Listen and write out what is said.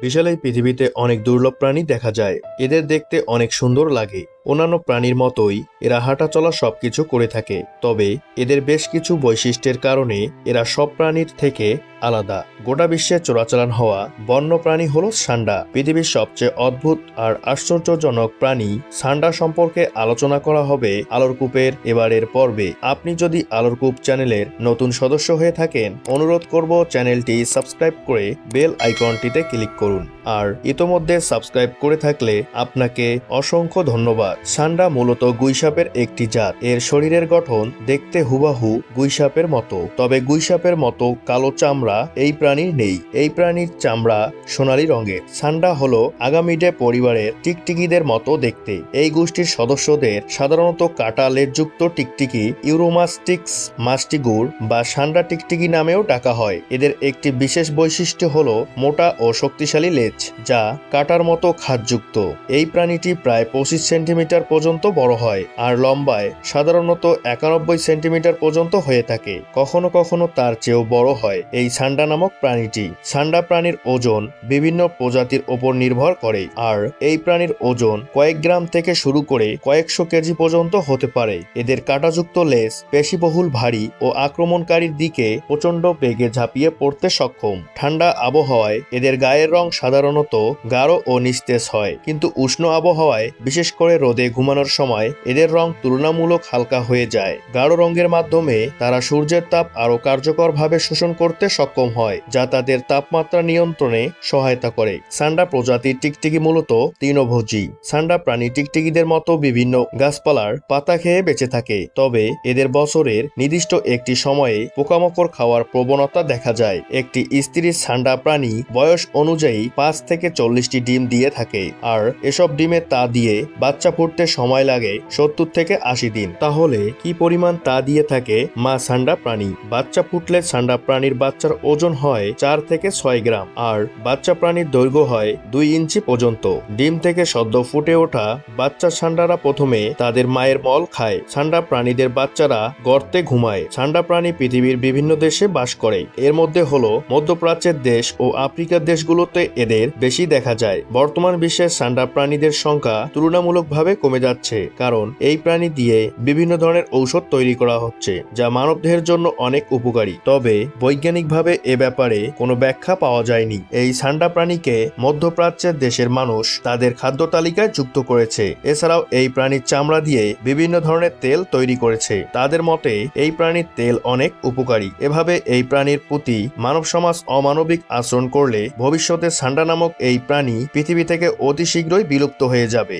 বিশাল এই পৃথিবীতে অনেক দুর্লভ প্রাণী দেখা যায়। এদের দেখতে অনেক সুন্দর লাগে। অন্যান্য প্রাণীর মতোই এরা হাঁটা চলা সব কিছু করে থাকে, তবে এদের বেশ কিছু বৈশিষ্ট্যের কারণে এরা সব প্রাণীর থেকে আলাদা। গোটা বিশ্বে চোরাচালান হওয়া বন্য প্রাণী হলো সান্ডা, পৃথিবীর সবচেয়ে অদ্ভুত আর আশ্চর্যজনক প্রাণী। সান্ডা সম্পর্কে আলোচনা করা হবে আলোরকূপের এবারের পর্বে। আপনি যদি আলোরকূপ চ্যানেলের নতুন সদস্য হয়ে থাকেন, অনুরোধ করব চ্যানেলটি সাবস্ক্রাইব করে বেল আইকনটিতে ক্লিক করুন। আর ইতোমধ্যে সাবস্ক্রাইব করে থাকলে আপনাকে অসংখ্য ধন্যবাদ। সান্ডা মূলত গুইসাপের একটি জাত। এর শরীরের গঠন দেখতে হুবাহু গুইসাপের মতো। তবে গুইসাপের মতো কালো চামড়া এই প্রাণীর নেই। এই প্রাণীর চামড়া সোনালী রঙের। সান্ডা হলো আগামিডে পরিবারের টিকটিকিদের মতো দেখতে। এই গোষ্ঠীর সদস্যদের সাধারণত কাটা লেজযুক্ত টিকটিকি, ইউরোমাস্টিক্স মাস্টিগুর বা সান্ডা টিকটিকি নামেও ডাকা হয়। এদের একটি বিশেষ বৈশিষ্ট্য হলো মোটা ও শক্তিশালী লেজ, যা কাটার মতো খাদযুক্ত। এই প্রাণীটি প্রায় পঁচিশ সেন্টিমিটার পর্যন্ত বড় হয় আর লম্বায় সাধারণত একানব্বই সেন্টিমিটার পর্যন্ত হয়ে থাকে। কখনো কখনো তার চেয়েও বড় হয় এই সান্ডা নামক প্রাণীটি। সান্ডা প্রাণীর ওজন বিভিন্ন প্রজাতির ওপর নির্ভর করে আর এই প্রাণীর ওজন কয়েক গ্রাম থেকে শুরু করে কয়েকশো কেজি পর্যন্ত হতে পারে। এদের কাঁটাযুক্ত লেজ পেশিবহুল ভারী ও আক্রমণকারীর দিকে প্রচণ্ড বেগে ঝাঁপিয়ে পড়তে সক্ষম। ঠান্ডা আবহাওয়ায় এদের গায়ের রং সাধারণত গাঢ় ও নিস্তেজ হয়, কিন্তু উষ্ণ আবহাওয়ায় বিশেষ করে রোদে ঘুমানোর সময় এদের রং তুলনামূলক হালকা হয়ে যায়। গাঢ় রঙের মাধ্যমে তারা সূর্যের তাপ আরও কার্যকরভাবে শোষণ করতে সক্ষম হয়, যা তাদের তাপমাত্রা নিয়ন্ত্রণে সহায়তা করে। সান্ডা প্রজাতির টিকটিকি মূলত তৃণভোজী। সান্ডা প্রাণী টিকটিকিদের মতো বিভিন্ন গাছপালার পাতা খেয়ে বেঁচে থাকে, তবে এদের বছরের নির্দিষ্ট একটি সময়ে পোকামাকড় খাওয়ার প্রবণতা দেখা যায়। একটি স্ত্রী সান্ডা প্রাণী বয়স অনুযায়ী পাঁচ থেকে চল্লিশটি ডিম দিয়ে থাকে, আর এসব ডিমে তা দিয়ে বাচ্চা ফুটতে সময় লাগে সত্তর থেকে আশি দিন। তাহলে কি পরিমাণ তা দিয়ে থাকে মা সান্ডা প্রাণী? বাচ্চা ফুটলে সান্ডা প্রাণীর বাচ্চার ওজন হয় চার থেকে ছয় গ্রাম আর বাচ্চা প্রাণীর দৈর্ঘ্য হয় দুই ইঞ্চি পর্যন্ত। ডিম থেকে সদ্য ফুটে ওঠা বাচ্চা সান্ডারা প্রথমে তাদের মায়ের মল খায়। সান্ডা প্রাণীদের বাচ্চারা গর্তে ঘুমায়। সান্ডা প্রাণী পৃথিবীর বিভিন্ন দেশে বাস করে। এর মধ্যে হলো মধ্যপ্রাচ্যের দেশ ও আফ্রিকার দেশগুলোতে এদের বেশি দেখা যায়। বর্তমান বিশ্বের সান্ডা প্রাণীদের সংখ্যা তুলনামূলকভাবে কমে যাচ্ছে। কারণ এই প্রাণী দিয়ে বিভিন্ন ধরনের ঔষধ তৈরি করা হচ্ছে, যা মানবদেহের জন্য অনেক উপকারী। তবে বৈজ্ঞানিকভাবে এ ব্যাপারে কোনো ব্যাখ্যা পাওয়া যায়নি। এই সান্ডা প্রাণীকে মধ্যপ্রাচ্যের দেশের মানুষ তাদের খাদ্য তালিকায় যুক্ত করেছে। এছাড়াও এই প্রাণীর চামড়া দিয়ে বিভিন্ন ধরনের তেল তৈরি করেছে। তাদের মতে, এই প্রাণীর তেল অনেক উপকারী। এভাবে এই প্রাণীর প্রতি মানব সমাজ অমানবিক আচরণ করলে ভবিষ্যতে সান্ডা নামক এই প্রাণী পৃথিবী থেকে অতি শীঘ্রই বিলুপ্ত হয়ে যাবে।